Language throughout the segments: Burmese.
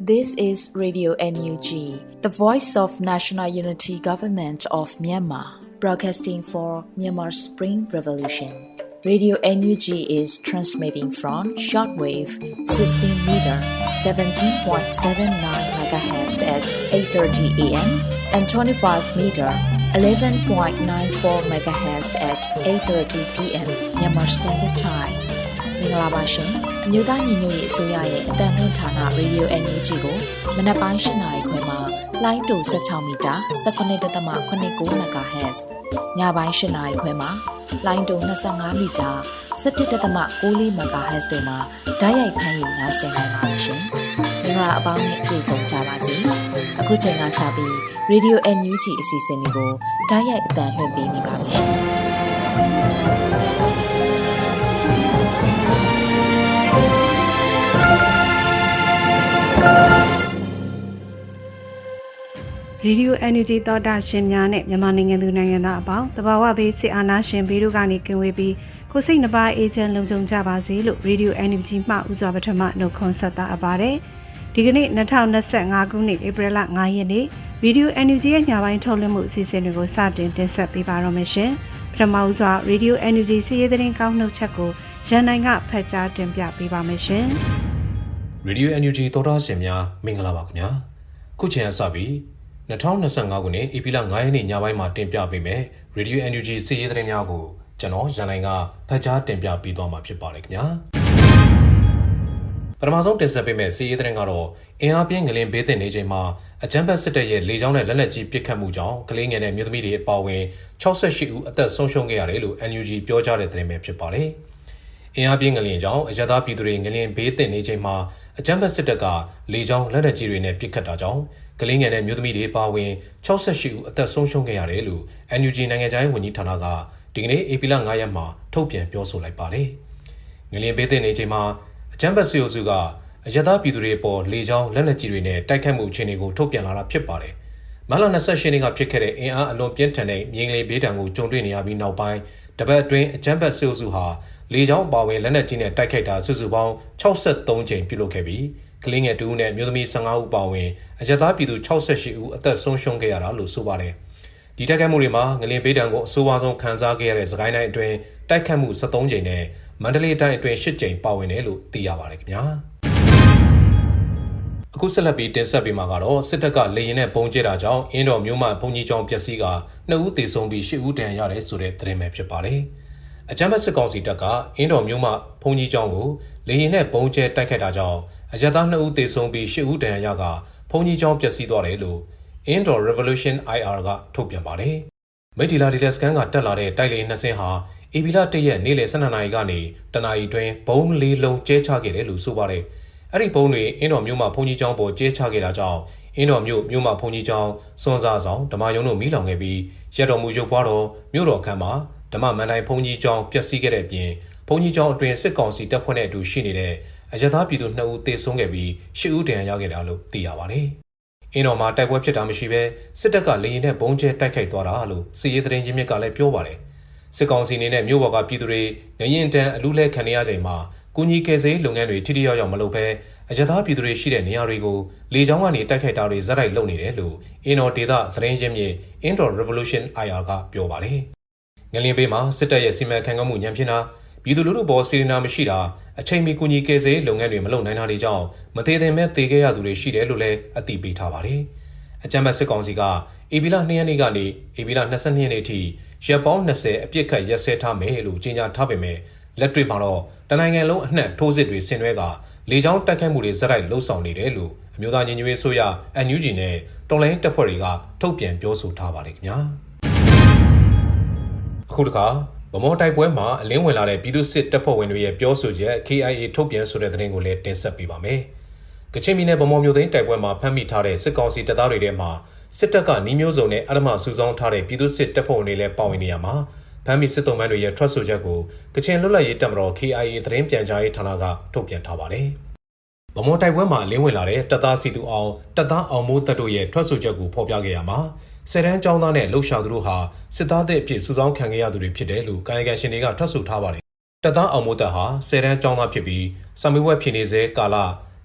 This is Radio NUG, the voice of National Unity Government of Myanmar, broadcasting for Myanmar's Spring Revolution. Radio NUG is transmitting from shortwave 16 meter 17.79 MHz at 8:30 a.m. and 25 meter 11.94 MHz at 8:30 p.m. Myanmar Standard Time. မင်္ဂလာပါရှင်အ မျိုးသားညီညွတ်ရေးအစိုးရရဲ့အတန်လွင့်ဌာန Radio NUG ကိုမနက်ပိုင်း၈နာရီခွဲမှာလိုင်းတူ16မီတာ19.89 MHz ညပိုင်း၈နာရီခွဲမှာလိုင်းတူ25မီတာ17.6 MHz တို့မှာဓာတ်ရိုက်ဖမ်းယူနိုင်စေနိုင်ပါရှင်မင်္ဂလာအပေါင်းနဲ့ပြည့်စုံကြပါစေအခုချိန်ကစပြီး Radio NUG အစီအစဉ်လေးကိုဓာတ်ရိုက်အတန်လွှင့်ပေးနေပါပြီရှင် ရေဒီယို NUG သောတာရှင်များနဲ့မြန်မာနိုင်ငံသူနိုင်ငံသားအပေါင်းတဘာဝဘေးစစ်အာဏာရှင်ဘေးတို့ကနေကင်းဝေးပြီးကိုယ်စိတ်နှပါအေဂျင့်လုံခြုံကြပါစေလို့ရေဒီယို NUG မှဥစွာပထမနှုတ်ခွန်းဆက်တာအပ်ပါတယ်ဒီကနေ့2025ခုနှစ်ဧပြီလ9ရက်နေ့ရေဒီယို NUG ရဲ့ညပိုင်းထုတ်လွှင့်မှုအစီအစဉ်တွေကိုစတင်တင်ဆက်ပေးပါတော့မယ်ရှင်ပထမဦးစွာရေဒီယို NUG စီးရီးသတင်းကောင်းနှုတ်ချက်ကိုရန်နိုင်ကဖတ်ကြားတင်ပြပေးပါမယ်ရှင်ရေဒီယို NUG သောတာရှင်များမင်္ဂလာပါခင်ဗျာခုချိန်ကစပြီး 2025ခုနှစ်ဧပြီလ9ရက်နေ့ညပိုင်းမှာတင်ပြပေးမယ်ရေဒီယို NUG စီးရီးသတင်းများကိုကျွန်တော်ရန်နိုင်ကဖတ်ကြားတင်ပြပေးသွားမှာဖြစ်ပါတယ်ခင်ဗျာပထမဆုံးတင်ဆက်ပေးမယ့်စီးရီးသတင်းကတော့အင်အားပြင်းငလင်ဘေးတင်နေချိန်မှာအကြမ်းဖက်စစ်တပ်ရဲ့လေကြောင်းနဲ့လက်နက်ကြီးပစ်ခတ်မှုကြောင့်ကလေးငယ်နဲ့မြို့သမီးတွေအပါအဝင်68ဦးအသက်ဆုံးရှုံးခဲ့ရတယ်လို့ NUG ပြောကြားတဲ့သတင်းပဲဖြစ်ပါတယ်။အင်အားပြင်းငလျင်ကြောင့်အရသာပြည်သူတွေငလျင်ဘေးသင့်နေချိန်မှာအကြမ်းဖက်စစ်တပ်ကလေကြောင်းလက်နက်ကြီးတွေနဲ့ပစ်ခတ်တာကြောင့် ကလေးငယ်နဲ့မျိုးသမီးတွေပါဝင်68ဦးအသက်ဆုံးရှုံးခဲ့ရတယ်လို့ NUG နိုင်ငံခြားရေးဝန်ကြီးဌာနကဒီကနေ့ AP လ9ရက်မှာထုတ်ပြန်ပြောဆိုလိုက်ပါတယ်။ငလျင်ဘေးသင့်နေချိန်မှာအကြမ်းဖက်စစ်အုပ်စုကအရသာပြည်သူတွေပေါ်လေကြောင်းလက်နက်ကြီးတွေနဲ့တိုက်ခတ်မှုအခြေအနေကိုထုတ်ပြန်လာတာဖြစ်ပါတယ်။မတ်လ28ရက်နေ့ကဖြစ်ခဲ့တဲ့အင်အားအလွန်ပြင်းထန်တဲ့မြေငလီဘေးဒဏ်ကိုကြုံတွေ့နေရပြီးနောက်ပိုင်းတပတ်အတွင်းအကြမ်းဖက်ဆဲအုပ်စုဟာလေကြောင်းပါဝင်လက်နက်ကြီးနဲ့တိုက်ခိုက်တာစုစုပေါင်း63ကြိမ်ပြုလုပ်ခဲ့ပြီး ကလေးငယ်2ဦးနဲ့မျိုးသမီး15ဦးပါဝင်အကြသားပြည်သူ68ဦးအသက်ဆုံးရှုံးခဲ့ရတာလို့ဆိုပါတယ်။ဒီတိုက်ခိုက်မှုတွေမှာငလင်ဘေးဒဏ်ကိုအဆိုးအဝါဆုံးခံစားခဲ့ရတဲ့စကိုင်းတိုင်းအတွင်းတိုက်ခတ်မှု73ကြိမ်နဲ့မန္တလေးတိုင်းအတွင်း8ကြိမ်ပါဝင်တယ်လို့သိရပါတယ်ခင်ဗျာ။အခုဆက်လက်ပြီးတင်ဆက်ပေးမှာကတော့စစ်တပ်ကလေရင်နဲ့ပုံကျဲတာကြောင့်အင်းတော်မျိုးမှဘုံကြီးကျောင်းပျက်စီးက2ဦးသေဆုံးပြီး10ဦးဒဏ်ရာရတယ်ဆိုတဲ့သတင်းပဲဖြစ်ပါတယ်။အကြမ်းဖက်စစ်ကောင်စီတပ်ကအင်းတော်မျိုးမှဘုံကြီးကျောင်းကိုလေရင်နဲ့ပုံကျဲတိုက်ခတ်တာကြောင့် အရသာ2ဦးသေဆုံးပြီး10ဦးဒဏ်ရာရကဘုံကြီးကျောင်းပျက်စီးသွားတယ်လို့အင်းတော် Revolution IR ကထုတ်ပြန်ပါတယ်။မိတ်ဒီလာဒီလက်စကန်ကတက်လာတဲ့တိုက်လေနှစ်စင်းဟာအေဗီလာတရက်နေ့လယ်12နာရီကနေတနာရီတွင်ဘုံလေးလုံးကျဲချခဲ့တယ်လို့ဆိုပါတယ်။အဲ့ဒီဘုံတွေအင်းတော်မြို့မှာဘုံကြီးကျောင်းပေါ်ကျဲချခဲ့တာကြောင့်အင်းတော်မြို့မြို့မှာဘုံကြီးကျောင်းစွန်စားဆောင်ဓမ္မယုံတို့မိလောင်ခဲ့ပြီးရက်တော်မူရုပ်ပွားတော်မြို့တော်ခမ်းမှာဓမ္မမန်တိုင်းဘုံကြီးကျောင်းပျက်စီးခဲ့တဲ့အပြင်ဘုံကြီးကျောင်းအတွင်စစ်ကောင်စီတပ်ဖွဲ့နဲ့အတူရှိနေတဲ့ အရသာပြည်သူ2ဦးသေဆုံးခဲ့ပြီး10ဦးဒဏ်ရာရခဲ့တာလို့သိရပါတယ်။အင်းတော်မှာတိုက်ပွဲဖြစ်တာမရှိဘဲစစ်တပ်ကလေရင်နဲ့ဘုံကျဲတိုက်ခိုက်သွားတာလို့စီရေးသတင်းချင်းမြစ်ကလည်းပြောပါတယ်။စစ်ကောင်စီအနေနဲ့မြို့ပေါ်ကပြည်သူတွေငရင်တန်းအလူးလဲခံနေရချိန်မှာကုညီကယ်ဆယ်လုပ်ငန်းတွေထိထိရောက်ရောက်မလုပ်ဘဲအရသာပြည်သူတွေရှိတဲ့နေရာတွေကိုလေကြောင်းကနေတိုက်ခိုက်တာတွေဇက်တိုက်လုပ်နေတယ်လို့အင်တော်ဒေတာသတင်းရင်းမြစ် Indoor Revolution IR ကပြောပါတယ်။ငလင်ဘေးမှာစစ်တပ်ရဲ့စီမံခန့်ခွဲမှုညံပြင်းတာပြည်သူလူထုပေါ်စီရီနာမရှိတာ အချိန်မီကူညီကယ်ဆယ်လုပ်ငန်းတွေမလုပ်နိုင်တာတွေကြောင့်မသေးသင့်မဲ့သေခဲ့ရသူတွေရှိတယ်လို့လည်းအသိပေးထားပါတယ်။အကြမ်းဖက်စစ်ကောင်စီကအေဗီလာ2ရက်နေ့ကနေအေဗီလာ22ရက်နေ့ထိရက်ပေါင်း20အပြစ်ခတ်ရက်စဲထားမယ်လို့ကြေညာထားပေမဲ့လက်တွေ့မှာတော့တနိုင်ငံလုံးအနှံ့ထိုးစစ်တွေဆင်နွှဲကလေကြောင်းတိုက်ခိုက်မှုတွေဇက်တိုက်လှုပ်ဆောင်နေတယ်လို့အမျိုးသားညီညွတ်ရေးဆိုရ NUG နဲ့တော်လိုင်းတပ်ဖွဲ့တွေကထုတ်ပြန်ပြောဆိုထားပါတယ်ခင်ဗျာအခုတခါ ဗမောတိုက်ပွဲမှာအလင်းဝင်လာတဲ့ပြည်သူစစ်တပ်ဖွဲ့ဝင်တွေရဲ့ပြောဆိုချက် KIA ထုတ်ပြန်ဆိုတဲ့သတင်းကိုလည်းတင်ဆက်ပေးပါမယ်ကချင်ပြည်နယ်ဗမောမျိုးသိန်းတိုက်ပွဲမှာဖမ်းမိထားတဲ့စစ်ကောင်စီတပ်သားတွေထဲမှာစစ်တပ်ကနှီးမျိုးစုံနဲ့အရမစုဆောင်းထားတဲ့ပြည်သူစစ်တပ်ဖွဲ့ဝင်တွေလည်းပါဝင်နေရမှာဖမ်းမိစစ်တုံးမန်းတွေရဲ့ထွက်ဆိုချက်ကိုကချင်လွတ်လပ်ရေးတပ်မတော် KIA သတင်းပြန်ကြားရေးဌာနကထုတ်ပြန်ထားပါတယ်။ဗမောတိုက်ပွဲမှာလင်းဝင်လာတဲ့တပ်သားစီသူအောင်တပ်သားအောင်မိုးတပ်တို့ရဲ့ထွက်ဆိုချက်ကိုဖော်ပြခဲ့ရမှာ ဆယ်တန်းကျောင်းသားနဲ့လှုပ်ရှားသူတို့ဟာစစ်သားတဲ့အဖြစ်စုဆောင်းခံခဲ့ရသူတွေဖြစ်တယ်လို့ကာယကံရှင်တွေကထွက်ဆိုထားပါတယ်။တပ်သားအောင်မိုးတပ်ဟာဆယ်တန်းကျောင်းသားဖြစ်ပြီးစာမေးပွဲဖြေနေစေကာလ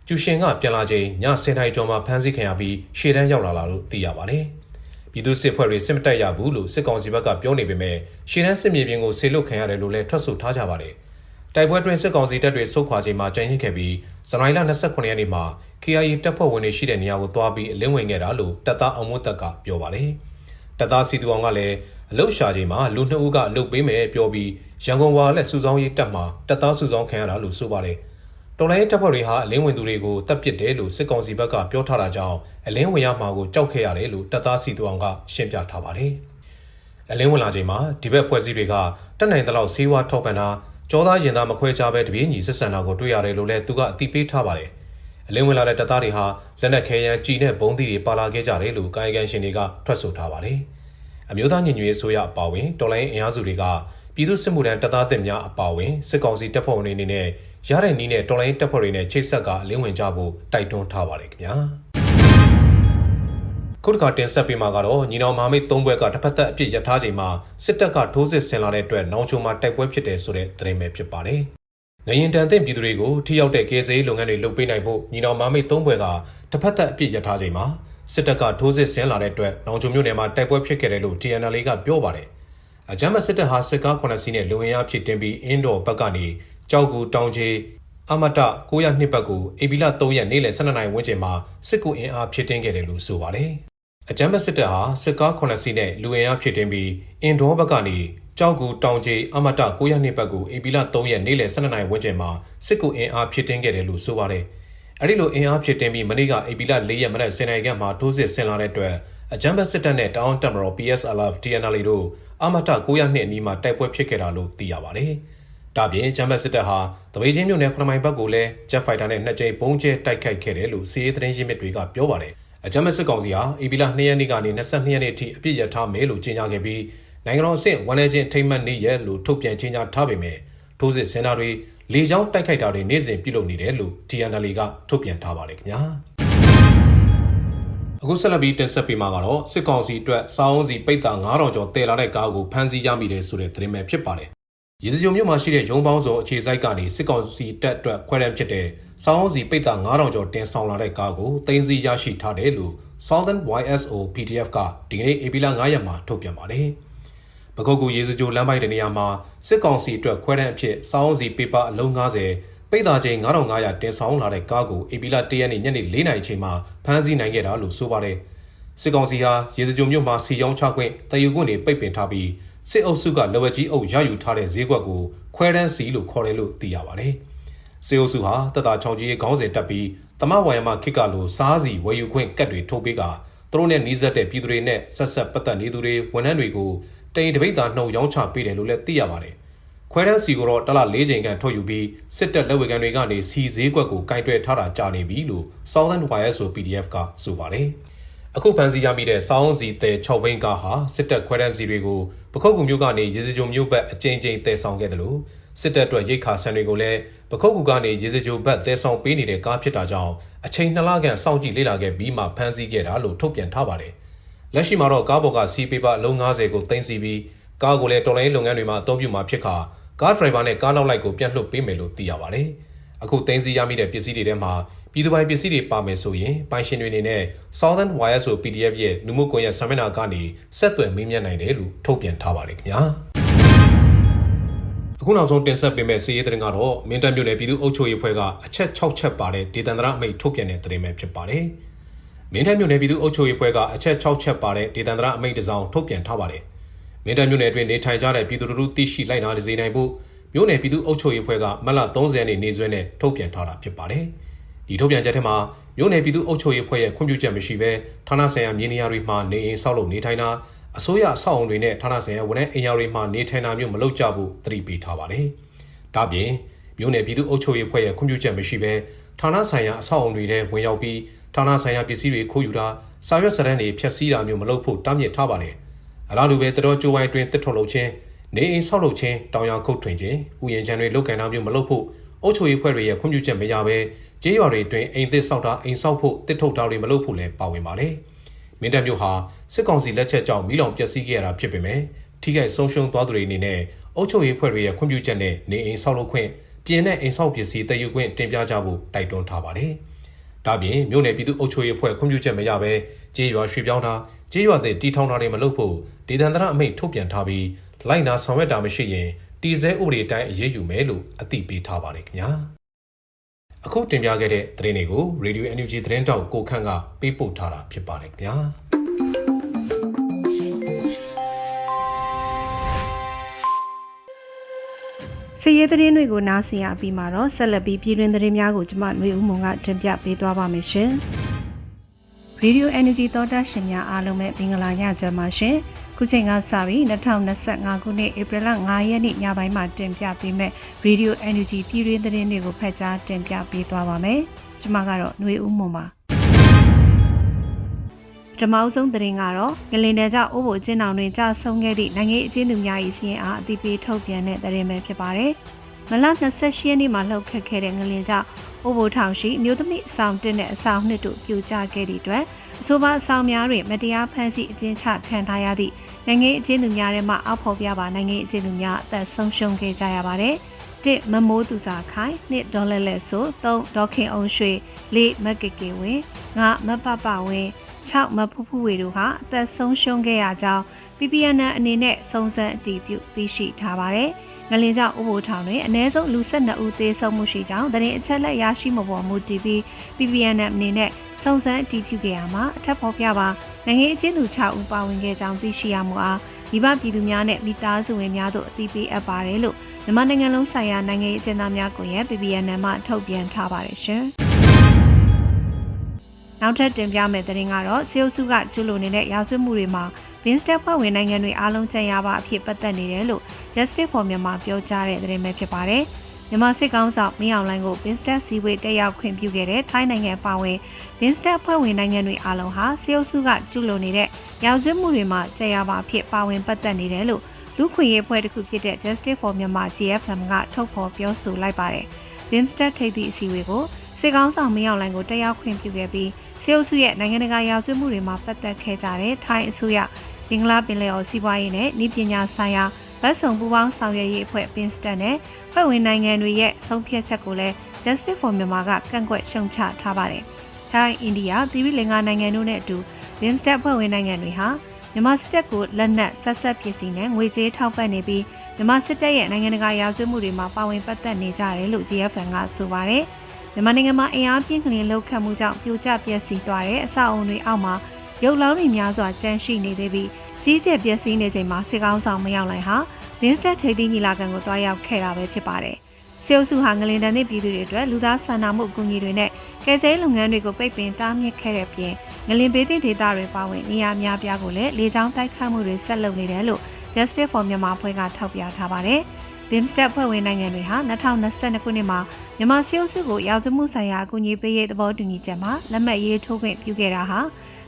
ကျူရှင်ကပြန်လာချိန်ည10နာရီကျော်မှဖမ်းဆီးခံရပြီးရှေ့တန်းရောက်လာလာလို့သိရပါတယ်။ပြည်သူစစ်ဖွဲ့တွေစစ်မတက်ရဘူးလို့စစ်ကောင်စီဘက်ကပြောနေပေမဲ့ရှေ့တန်းစစ်မြေပြင်ကိုဆေလွတ်ခံရတယ်လို့လည်းထွက်ဆိုထားကြပါတယ်။တိုက်ပွဲတွင်စစ်ကောင်စီတပ်တွေဆုတ်ခွာချိန်မှာကြံ့ရစ်ခဲ့ပြီးဇန်နဝါရီလ29ရက်နေ့မှာ KIA တပ်ဖွဲ့ဝင်တွေရှိတဲ့နေရာကိုသွားပြီးအလင်းဝင်ခဲ့တာလို့တပ်သားအောင်မိုးတက်ကပြောပါတယ်။တပ်သားစီတူအောင်ကလည်းအလုတ်ရှာချိန်မှာလူနှစ်ဦးကအလုတ်ပေးမယ်ပြောပြီးရန်ကုန်ဝါလက်စုဆောင်ရေးတပ်မှတပ်သားစုဆောင်ခံရတာလို့ဆိုပါတယ်။တော်လိုင်းတပ်ဖွဲ့တွေဟာအလင်းဝင်သူတွေကိုတပ်ပစ်တယ်လို့စစ်ကောင်စီဘက်ကပြောထားတာကြောင့်အလင်းဝင်ရမှာကိုကြောက်ခဲ့ရတယ်လို့တပ်သားစီတူအောင်ကရှင်းပြထားပါတယ်။အလင်းဝင်လာချိန်မှာဒီဘက်ဖွဲ့စည်းတွေကတက်နိုင်တဲ့လောက်ဆေးဝါးထောက်ပံ့တာကြောသားရင်သားမခွဲခြားပဲတပြေးညီဆက်ဆံတာကိုတွေ့ရတယ်လို့လည်းသူကအသိပေးထားပါတယ်။ အလင်းဝင်လာတဲ့တပ်သားတွေဟာလက်နက်ခဲယမ်းကြီးနဲ့ဘုံသီးတွေပါလာခဲ့ကြတယ်လို့ကာယကံရှင်တွေကထွက်ဆိုထားပါတယ်။အမျိုးသားညီညွတ်ရေးဆိုရအပါဝင်တော်လိုင်းအင်အားစုတွေကပြည်သူစစ်မှုထမ်းတပ်သားစစ်များအပါဝင်စစ်ကောင်စီတပ်ဖွဲ့ဝင်တွေအနေနဲ့ရတဲ့နီးနဲ့တော်လိုင်းတပ်ဖွဲ့တွေနဲ့ချိတ်ဆက်ကအလင်းဝင်ကြဖို့တိုက်တွန်းထားပါတယ်ခင်ဗျာခုတစ်ခါတင်ဆက်ပေးမှာကတော့ညီနောင်မဟာမိတ်၃ဘွဲကတစ်ဖက်သက်အပြစ်ရထားချိန်မှာစစ်တပ်ကထိုးစစ်ဆင်လာတဲ့အတွက်နောင်ချုံမှာတိုက်ပွဲဖြစ်တယ်ဆိုတဲ့သတင်းပဲဖြစ်ပါတယ်။ ငရင်တန်တဲ့ပြည်သူတွေကိုထိရောက်တဲ့ကယ်ဆယ်ရေးလုပ်ငန်းတွေလုပ်ပေးနိုင်ဖို့ညီနောင်မဟာမိတ်၃ဘွဲကတစ်ဖက်သက်အပြစ်ရထားချိန်မှာစစ်တပ်ကထိုးစစ်ဆင်လာတဲ့အတွက်နောင်ချုံမြို့နယ်မှာတိုက်ပွဲဖြစ်ခဲ့တယ်လို့ TNL ကပြောပါတယ်။အကြမ်းဖက်စစ်တပ်ဟာစစ်ကား9စီးနဲ့လူဝင်အားဖြစ်တင်ပြီးအင်းတော်ဘက်ကနေကြောက်ကူတောင်ချေအမတ900နှစ်ဘက်ကိုအေပီလာ3ရက်နေ့လယ်12နိုင်ဝန်းကျင်မှာစစ်ကူအင်အားဖြစ်တင်ခဲ့တယ်လို့ဆိုပါတယ်။အကြမ်းဖက်စစ်တပ်ဟာစစ်ကား9စီးနဲ့လူဝင်အားဖြစ်တင်ပြီးအင်ဒေါဘက်ကနေ ကြောက်ကူတောင်ချေအမတ900နှစ်ဘက်ကိုအေပီလာ3ရက်နေ့လယ်12နိုင်ဝန်းကျင်မှာစစ်ကူအင်အားဖြစ်တင်ခဲ့တယ်လို့ဆိုပါတယ်။အဲဒီလိုအင်အားဖြစ်တင်ပြီးမနေ့ကအေပီလာ4ရက်မနက်10နာရီခန့်မှာထိုးစစ်ဆင်လာတဲ့အတွက်အကြမ်းဖက်စစ်တပ်နဲ့တောင်တမတော် PSLF TNL တို့အမတ900နှစ်အနီးမှာတိုက်ပွဲဖြစ်ခဲ့တာလို့သိရပါတယ်။ဒါပြင်ဂျမ်ဘတ်စစ်တပ်ဟာတပေချင်းမြို့နယ်ခရမိုင်ဘက်ကိုလည်းဂျက်ဖိုက်တာနဲ့နှစ်ကြိမ်ပုံကျဲတိုက်ခိုက်ခဲ့တယ်လို့စီးရေးသတင်းရင်းမြစ်တွေကပြောပါတယ်။အဂျမ်ဘတ်စစ်ကောင်စီဟာအီဘီလာ2ရက်နေ့ကနေ22ရက်နေ့အထိအပြစ်ရထားမယ်လို့ကြေညာခဲ့ပြီး နိုင်ငံတော်အဆင့်ဝန်ထမ်းချင်းထိမ့်မှတ်နေရလို့ထုတ်ပြန်ကြေညာထားပေမဲ့ထိုးစစ်စင်တာတွေလေကြောင်းတိုက်ခိုက်တာတွေနေ့စဉ်ပြုလုပ်နေတယ်လို့ TNL ကထုတ်ပြန်ထားပါတယ်ခင်ဗျာ။အခုဆက်လက်ပြီးတင်ဆက်ပေးမှာကတော့စစ်ကောင်စီအတွက်စောင်းစီပိတ်တာ9000ကျော်တည်လာတဲ့ကားကိုဖမ်းဆီးရမိတယ်ဆိုတဲ့သတင်းပဲဖြစ်ပါတယ်။ရည်စကြိုမြို့မှာရှိတဲ့ရုံးပေါင်းစုံအခြေစိုက်ကနေစစ်ကောင်စီတပ်အတွက်ခွဲတမ်းဖြစ်တဲ့စောင်းစီပိတ်တာ9000ကျော်တင်ဆောင်လာတဲ့ကားကိုတင်စီရရှိထားတယ်လို့ Southern YSO PDF ကဒီကနေ့ AP လ9ရက်မှာထုတ်ပြန်ပါတယ်။ ပကုတ်ကူရေစကြိုလမ်းပိုင်းတနေရာမှာစစ်ကောင်စီအတွက်ခွဲတမ်းအဖြစ်စောင်းစီပေပါအလုံး90ပိတ်တာချိန်9500တင်ဆောင်လာတဲ့ကားကိုအေပီလာ1ရက်နေ့ညနေ4နာရီချိန်မှာဖမ်းဆီးနိုင်ခဲ့တာလို့ဆိုပါတယ်။စစ်ကောင်စီဟာရေစကြိုမြို့မှာစီယောင်းချခွင့်တယူခွင့်တွေပိတ်ပင်ထားပြီးစစ်အုပ်စုကလဝက်ကြီးအုပ်ရယူထားတဲ့ဈေးကွက်ကိုခွဲတန်းစီလို့ခေါ်တယ်လို့သိရပါတယ်။စစ်အုပ်စုဟာတတချောင်းကြီးရဲ့ခေါင်းစဉ်တက်ပြီးတမဝိုင်ယမခိကလိုစားစီဝယ်ယူခွင့်ကတ်တွေထုတ်ပေးကသူတို့နဲ့နှီးစပ်တဲ့ပြည်သူတွေနဲ့ဆက်ဆက်ပတ်သက်နေသူတွေဝန်ထမ်းတွေကို တိန်တပိတ်သာနှုံရောင်းချပေးတယ်လို့လည်းသိရပါတယ်။ခွဲတန်းစီကိုတော့တလ၄ချိန်ကန်ထုတ်ယူပြီးစစ်တပ်လက်ဝဲကန်တွေကနေစီဈေးကွက်ကိုကင်တွယ်ထားတာကြာနေပြီလို့ Southern YSO PDF ကဆိုပါတယ်။အခုဖန်စီရမိတဲ့စောင်းစီတဲ6ဘိန်းကားဟာစစ်တပ်ခွဲတန်းစီတွေကိုပခုတ်ကူမျိုးကနေရေစကြိုမျိုးဘက်အကြိမ်ကြိမ်တဲဆောင်ခဲ့တယ်လို့စစ်တပ်အတွက်ရိတ်ခါဆန်တွေကိုလည်းပခုတ်ကူကနေရေစကြိုဘက်တဲဆောင်ပေးနေတဲ့ကားဖြစ်တာကြောင့်အချိန်နှစ်လခန့်စောင့်ကြည့်လေ့လာခဲ့ပြီးမှဖန်စီခဲ့တာလို့ထုတ်ပြန်ထားပါတယ်။ လက်ရှိမှာတော့ကားပေါ်ကစီပေပါအလုံး90ကိုတင်စီပြီးကားကိုလည်းတော်လိုင်းလုပ်ငန်းတွေမှာအသုံးပြုမှာဖြစ်ခါကားဒရိုင်ဘာနဲ့ကားနောက်လိုက်ကိုပြန်လှုပ်ပေးမယ်လို့သိရပါတယ်။အခုတင်စီရမိတဲ့ပစ္စည်းတွေထဲမှာပြည်သူပိုင်ပစ္စည်းတွေပါမယ်ဆိုရင်ပိုင်ရှင်တွေအနေနဲ့ Southern YSO PDF ရဲ့လူမှုကွန်ရက်ဆမ်မနာကနေဆက်သွယ်မေးမြန်းနိုင်တယ်လို့ထုတ်ပြန်ထားပါတယ်ခင်ဗျာအခုနောက်ဆုံးတင်ဆက်ပေးမယ့်စီးရေးသတင်းကတော့မင်းတပ်မြို့နယ်ပြည်သူ့အုပ်ချုပ်ရေးဖွဲ့ကအချက်6ချက်ပါတဲ့ဒေသန္တရအမိန့်ထုတ်ပြန်တဲ့သတင်းပဲဖြစ်ပါတယ် မင်းတပ်မြို့နယ်ပြည်သူ့အုပ်ချုပ်ရေးဖွဲ့ကအချက်6ချက်ပါတဲ့ဒေသန္တရအမိန့်တစ်စောင်ထုတ်ပြန်ထားပါတယ်မင်းတပ်မြို့နယ်အတွင်းနေထိုင်ကြတဲ့ပြည်သူတို့သိရှိလိုက်နာစေနိုင်ဖို့မြို့နယ်ပြည်သူ့အုပ်ချုပ်ရေးဖွဲ့ကမတ်လ30ရက်နေ့နေ့စွဲနဲ့ထုတ်ပြန်ထားတာဖြစ်ပါတယ်။ဒီထုတ်ပြန်ချက်ထဲမှာမြို့နယ်ပြည်သူ့အုပ်ချုပ်ရေးဖွဲ့ရဲ့ခွင့်ပြုချက်မရှိဘဲဌာနဆိုင်ရာမြေနေရာတွေမှာနေအိမ်ဆောက်လုပ်နေထိုင်တာအစိုးရအဆောက်အုံတွေနဲ့ဌာနဆိုင်ရာဝန်ထမ်းအိမ်ယာတွေမှာနေထိုင်တာမျိုးမလုပ်ကြဘူးသတိပေးထားပါတယ်။ဒါပြင်မြို့နယ်ပြည်သူ့အုပ်ချုပ်ရေးဖွဲ့ရဲ့ခွင့်ပြုချက်မရှိဘဲဌာနဆိုင်ရာအဆောက်အုံတွေထဲဝင်ရောက်ပြီး ဌာနဆိုင်ရာပစ္စည်းတွေခိုးယူတာစာရွက်စာတမ်းတွေဖျက်ဆီးတာမျိုးမလုပ်ဖို့တားမြစ်ထားပါတယ်။အလားတူပဲတတော်ကြိုးဝိုင်းတွင်တစ်ထုတ်လုပ်ခြင်းနေအိမ်ဆောက်လုပ်ခြင်းတောင်ယာခုတ်ထွင်ခြင်းဥယျာဉ်ခြံတွေလုပ်ကန်တာမျိုးမလုပ်ဖို့အုပ်ချုပ်ရေးဖွဲ့တွေရဲ့ခွင့်ပြုချက်မရဘဲကျေးရွာတွေအတွင်းအိမ်သစ်ဆောက်တာအိမ်ဆောက်ဖို့တစ်ထုတ်တာတွေမလုပ်ဖို့လည်းပါဝင်ပါတယ်။မင်းတပ်မြို့ဟာစစ်ကောင်စီလက်ချက်ကြောင့်မိလောင်ပျက်စီးခဲ့ရတာဖြစ်ပေမဲ့ထိခိုက်ဆုံးရှုံးသွားသူတွေအနေနဲ့အုပ်ချုပ်ရေးဖွဲ့တွေရဲ့ခွင့်ပြုချက်နဲ့နေအိမ်ဆောက်လုပ်ခွင့်ပြင်တဲ့အိမ်ဆောက်ပစ္စည်းတည်ယူခွင့်တင်ပြကြဖို့တိုက်တွန်းထားပါတယ်။ ဒါပြင်မြို့နယ်ပြည်သူ့အုပ်ချုပ်ရေးအဖွဲ့ခွင့်ပြုချက်မရဘဲကြေးရွာရွှေ့ပြောင်းတာကြေးရွာစဉ်တီထောင်တာတွေမလုပ်ဖို့ဒေသန္တရအမိန့်ထုတ်ပြန်ထားပြီးလိုက်နာဆောင်ရွက်တာမရှိရင်တီစဲဥပဒေတိုင်းအရေးယူမယ်လို့အသိပေးထားပါတယ်ခင်ဗျာ။အခုတင်ပြခဲ့တဲ့သတင်းတွေကို Radio NUG သတင်းတောက်ကိုခန့်ကပေးပို့ထားတာဖြစ်ပါတယ်ခင်ဗျာ။ စီရေးသတင်းတွေကိုနားဆင်ရပြီးမှတော့ဆက်လက်ပြီးပြည်တွင်သတင်းများကိုကျမຫນွေဦးမွန်ကတင်ပြပေးသွားပါမယ်ရှင်။ Radio Energy သောတာရှင်များအားလုံးပဲမင်္ဂလာညချမ်းပါရှင်။ခုချိန်ကစပြီး2025ခုနှစ်ဧပြီလ9ရက်နေ့ညပိုင်းမှာတင်ပြပေးမဲ့ Radio Energy ပြည်တွင်သတင်းတွေကိုဖတ်ကြားတင်ပြပေးသွားပါမယ်။ကျမကတော့ຫນွေဦးမွန်ပါ။ ပထမဆုံးသတင်းကတော့ငလင်တဲကြောင့်အိုးဘိုကျင်းတောင်တွင်ကြာဆုံးခဲ့သည့်နိုင်ငံအချင်းသူများ၏စီးရင်အားအတိပေးထုတ်ပြန်တဲ့သတင်းပဲဖြစ်ပါတယ်။မလ28ရက်နေ့မှာလှုပ်ခတ်ခဲ့တဲ့ငလင်ကြောင့်အိုးဘိုထောင်ရှိအမျိုးသမီးအဆောင်တက်တဲ့အဆောင်နှစ်တို့ပြိုကျခဲ့သည့်အတွက်အဆိုပါအဆောင်များတွင်မတရားဖမ်းဆီးအကျဉ်းချခံထားရသည့်နိုင်ငံအချင်းသူများထဲမှအောက်ဖော်ပြပါနိုင်ငံအချင်းသူများအသက်ဆုံးရှုံးခဲ့ကြရပါတယ်။တစ်မမိုးသူစာခိုင်နှစ်ဒေါ်လာလက်ဆို၃ဒေါခင်အောင်ရွှေ၄မက်ကကေဝင်း၅မပပဝင်း 6မဖူးဖူးဝေတို့ဟာအသက်ဆုံးရှုံးခဲ့ရကြောင်း PPN အနေနဲ့စုံစမ်းအတည်ပြုသိရှိထားပါတယ်။ငလင်ကြောင့်ဥပိုထောင်တွင်အ ਨੇ ဆုံးလူ12ဦးသေဆုံးမှုရှိကြောင်းသတင်းအချက်လက်ရရှိမပေါ်မူတည်ပြီး PPN အနေနဲ့စုံစမ်းအတည်ပြုခဲ့ရမှာအထက်ဖော်ပြပါနိုင်ငံအချင်းသူ6ဦးပါဝင်ခဲ့ကြောင်းသိရှိရမှုအားမိဘပြည်သူများနဲ့မိသားစုဝင်များတို့အသိပေးအပ်ပါတယ်လို့မြန်မာနိုင်ငံလုံးဆိုင်ရာနိုင်ငံရေးအကျဉ်းသားများကွန်ရက် PPN မှထုတ်ပြန်ထားပါတယ်ရှင်။ နောက်ထပ်တင်ပြမယ့်သတင်းကတော့စေအုပ်စုကကျူးလွန်နေတဲ့ရာဇဝတ်မှုတွေမှာ Winston ဖွဲ့ဝင်နိုင်ငံတွေအားလုံးကြံရပါအဖြစ်ပတ်သက်နေတယ်လို့ Justice for Myanmar ပြောကြားတဲ့သတင်းပဲဖြစ်ပါတယ်။မြန်မာစစ်ကောင်ဆောင်မင်းအောင်လှိုင်ကို Winston စီဝေးတက်ရောက်ခွင့်ပြုခဲ့တဲ့ထိုင်းနိုင်ငံပါဝင် Winston ဖွဲ့ဝင်နိုင်ငံတွေအားလုံးဟာစေအုပ်စုကကျူးလွန်နေတဲ့ရာဇဝတ်မှုတွေမှာကြံရပါအဖြစ်ပါဝင်ပတ်သက်နေတယ်လို့လူခွင့်ရေးအဖွဲ့တစ်ခုဖြစ်တဲ့ Justice for Myanmar GFM ကထုတ်ဖော်ပြောဆိုလိုက်ပါတယ်။ Winston ထိပ်သည့်အစည်းအဝေးကိုစစ်ကောင်ဆောင်မင်းအောင်လှိုင်ကိုတက်ရောက်ခွင့်ပြုခဲ့ပြီး စေအုပ်စုရဲ့နိုင်ငံတကာရာဇဝတ်မှုတွေမှာပတ်သက်ခဲ့ကြတဲ့ထိုင်းအစိုးရဘင်္ဂလားပင်လယ်အော်စီးပွားရေးနဲ့ဤပညာဆိုင်ရာဗတ်စုံပူးပေါင်းဆောင်ရွက်ရေးအဖွဲ့ပင်စတန်နဲ့ဖွဲ့ဝင်နိုင်ငံတွေရဲ့ဆုံးဖြတ်ချက်ကိုလည်း Justice for Myanmar ကကန့်ကွက်ရှုံချထားပါတယ်။ထိုင်း၊အိန္ဒိယ၊သီရိလင်္ကာနိုင်ငံတို့နဲ့အတူ Binstat ဖွဲ့ဝင်နိုင်ငံတွေဟာမြန်မာစစ်တပ်ကိုလက်နက်ဆက်ဆက်ပစ္စည်းနဲ့ငွေကြေးထောက်ပံ့နေပြီးမြန်မာစစ်တပ်ရဲ့နိုင်ငံတကာရာဇဝတ်မှုတွေမှာပါဝင်ပတ်သက်နေကြတယ်လို့ GFN ကဆိုပါတယ်။ မြန်မာနိုင်ငံမှာအင်အားပြင်းကလေးလောက်ခတ်မှုကြောင့်ပြိုကျပျက်စီးသွားတဲ့အဆောက်အုံတွေအောက်မှာရုပ်လောင်းတွေများစွာကျန်ရှိနေသေးပြီးကြီးကျယ်ပျက်စီးနေချိန်မှာစစ်ကောင်းဆောင်မရောက်လိုက်ဟာလင်းစတက်ထိပ်သီးညီလာခံကိုတွားရောက်ခဲ့တာပဲဖြစ်ပါတယ်။စေအုပ်စုဟာငလင်တန်တဲ့ပြည်သူတွေအတွက်လူသားဆန္ဒမှုအကူအညီတွေနဲ့ကယ်ဆယ်ရေးလုပ်ငန်းတွေကိုပိတ်ပင်တားမြစ်ခဲ့တဲ့ပြင်ငလင်ဘေးသင့်ဒေသတွေပါဝင်နေရာများပြားကိုလည်းလေကြောင်းတိုက်ခတ်မှုတွေဆက်လုပ်နေတယ်လို့ Justice for Myanmar ဖွဲ့ကထောက်ပြထားပါတယ်။ BIMSTEC ဖွဲ့ဝင်နိုင်ငံတွေဟာ2022ခုနှစ်မှာမြန်မာစစ်အုပ်စုကိုရောက်သမှုဆိုင်ရာအကူအညီပေးရေးသဘောတူညီချက်မှာလက်မှတ်ရေးထိုးခွင့်ပြုခဲ့တာဟာ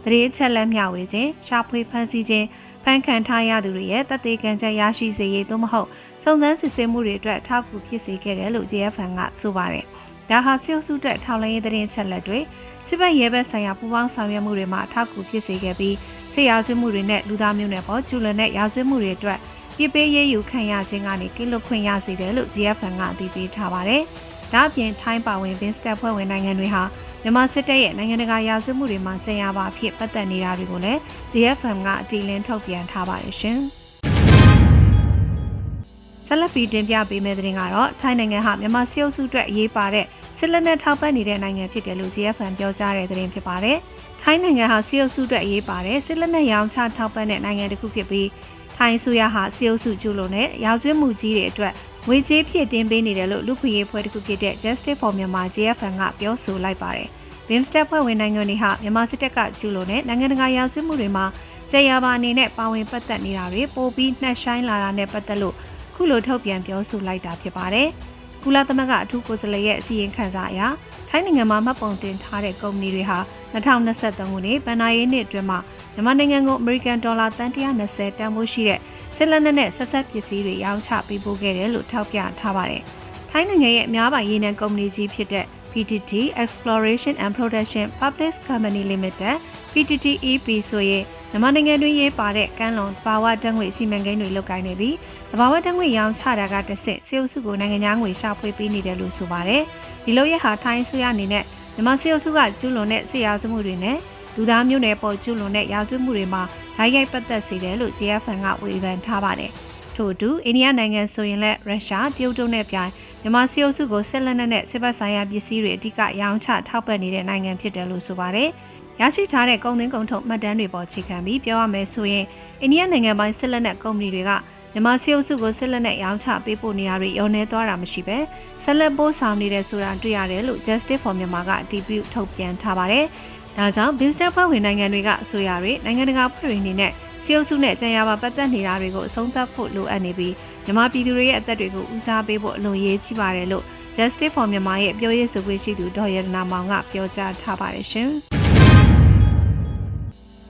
တရေချက်လက်မျှဝေခြင်းရှာဖွေဖန်ဆီးခြင်းဖန်ခံထားရသူတွေရဲ့တပ်သေးကံချက်ရရှိစေရေးသို့မဟုတ်စုံစမ်းစစ်ဆေးမှုတွေအတွက်ထောက်ကူဖြစ်စေခဲ့တယ်လို့ JFN ကဆိုပါတယ်။ဒါဟာစစ်အုပ်စုတက်ထောက်လှမ်းရေးတရင်ချက်လက်တွေစစ်ဘက်ရဲဘက်ဆိုင်ရာပူးပေါင်းဆောင်ရွက်မှုတွေမှာထောက်ကူဖြစ်စေခဲ့ပြီးစစ်ရာဇဝတ်မှုတွေနဲ့လူသားမျိုးနွယ်ပေါ်ကျူးလွန်တဲ့ရာဇဝတ်မှုတွေအတွက် ပြပေးရေးယူခံရခြင်းကနေကင်းလွတ်ခွင့်ရစေတယ်လို့ GFN ကအတည်ပြုထားပါတယ်။ဒါ့အပြင်ထိုင်းပါဝင် Vinstat ဖွဲ့ဝင်နိုင်ငံတွေဟာမြန်မာစစ်တပ်ရဲ့နိုင်ငံတကာရာဇဝတ်မှုတွေမှာကြံရပါအဖြစ်ပတ်သက်နေတာတွေကိုလည်း GFM ကအတည်လင်းထုတ်ပြန်ထားပါတယ်ရှင်။ဆက်လက်ပြီးတင်ပြပေးမယ့်သတင်းကတော့ထိုင်းနိုင်ငံဟာမြန်မာစစ်အုပ်စုအတွက်အရေးပါတဲ့စစ်လက်နက်ထောက်ပံ့နေတဲ့နိုင်ငံဖြစ်တယ်လို့ GFM ပြောကြားတဲ့သတင်းဖြစ်ပါတယ်။ထိုင်းနိုင်ငံဟာစစ်အုပ်စုအတွက်အရေးပါတဲ့စစ်လက်နက်ရောင်းချထောက်ပံ့တဲ့နိုင်ငံတစ်ခုဖြစ်ပြီး ထိုင်းအစိုးရဟာစစ်အုပ်စုကျူးလွန်တဲ့ရာဇဝတ်မှုကြီးတွေအတွက်ငွေကြေးဖြစ်တင်ပေးနေတယ်လို့လူခွင့်ရေးဖွဲ့တစ်ခုဖြစ်တဲ့ Justice for Myanmar JFN ကပြောဆိုလိုက်ပါတယ်။ Bimstep ဖွဲ့ဝင်နိုင်ငံတွေဟာမြန်မာစစ်တပ်ကကျူးလွန်တဲ့နိုင်ငံတကာရာဇဝတ်မှုတွေမှာကြေရပါအနေနဲ့ပါဝင်ပတ်သက်နေတာတွေပိုပြီးနှက်ဆိုင်လာတာနဲ့ပတ်သက်လို့ခုလိုထုတ်ပြန်ပြောဆိုလိုက်တာဖြစ်ပါတယ်။ကုလသမဂ္ဂအထူးကိုယ်စားလှယ်ရဲ့အစည်းအဝေးခန်းစားအရထိုင်းနိုင်ငံမှာမှတ်ပုံတင်ထားတဲ့ကုမ္ပဏီတွေဟာ2023ခုနှစ်ဗန်နာရေးနှစ်အတွင်းမှာ မြန်မာနိုင်ငံကိုအမေရိကန်ဒေါ်လာတန်120တန်ဖိုးရှိတဲ့စစ်လက်နက်နဲ့ဆက်ဆက်ပစ္စည်းတွေရောင်းချပေးပို့ခဲ့တယ်လို့ထောက်ပြထားပါတယ်။ထိုင်းနိုင်ငံရဲ့အများပိုင်ရေနံကုမ္ပဏီကြီးဖြစ်တဲ့ PTT Exploration and Production Public Company Limited PTTEP ဆိုရင်မြန်မာနိုင်ငံတွင်းရေးပါတဲ့ကမ်းလွန်တဘာဝတံငွေစီမံကိန်းတွေလုပ်ကိုင်နေပြီးတဘာဝတံငွေရောင်းချတာကတစ်ဆင့်စေအုပ်စုကိုနိုင်ငံသားငွေရှာဖွေပေးနေတယ်လို့ဆိုပါတယ်။ဒီလိုရဟာထိုင်းဆိုရအနေနဲ့မြန်မာစစ်အုပ်စုကကျူးလွန်တဲ့စစ်ရာဇဝမှုတွေနဲ့ လူသားမျိုးနွယ်ပေါ်ကျူးလွန်တဲ့ရာဇဝမှုတွေမှာဓာတ်ရိုက်ပတ်သက်စေတယ်လို့ JFN ကဝေဖန်ထားပါတယ်။ထို့အတူအိန္ဒိယနိုင်ငံဆိုရင်လည်းရုရှားတရုတ်တို့နဲ့ပြိုင်မြန်မာစစ်အုပ်စုကိုစစ်လက်နက်နဲ့စစ်ဘက်ဆိုင်ရာပစ္စည်းတွေအဓိကရောင်းချထောက်ပံ့နေတဲ့နိုင်ငံဖြစ်တယ်လို့ဆိုပါတယ်။ရရှိထားတဲ့ကုန်သင်းကုန်ထုတ်မှတ်တမ်းတွေပေါ်အခြေခံပြီးပြောရမယ်ဆိုရင်အိန္ဒိယနိုင်ငံပိုင်းစစ်လက်နက်ကုမ္ပဏီတွေကမြန်မာစစ်အုပ်စုကိုစစ်လက်နက်ရောင်းချပေးပို့နေတာတွေရောနေသွားတာမရှိပဲဆက်လက်ပို့ဆောင်နေတဲ့ဆိုတာတွေ့ရတယ်လို့ Justice for Myanmar ကအတည်ပြုထုတ်ပြန်ထားပါတယ်။ ဒါကြောင့် business ဖွဲ့ဝင်နိုင်ငံတွေကအဆိုအရာတွေနိုင်ငံတကာဖွဲ့ဝင်တွေနဲ့စီအုပ်စုနဲ့ကြံရပါပတ်သက်နေတာတွေကိုအဆုံးသတ်ဖို့လိုအပ်နေပြီးမြန်မာပြည်သူတွေရဲ့အသက်တွေကိုဦးစားပေးဖို့အလွန်ရေးကြီးပါတယ်လို့ Justice for Myanmar ရဲ့ပြောရေးဆိုခွင့်ရှိသူဒေါ်ရတနာမောင်ကပြောကြားထားပါတယ်ရှင်။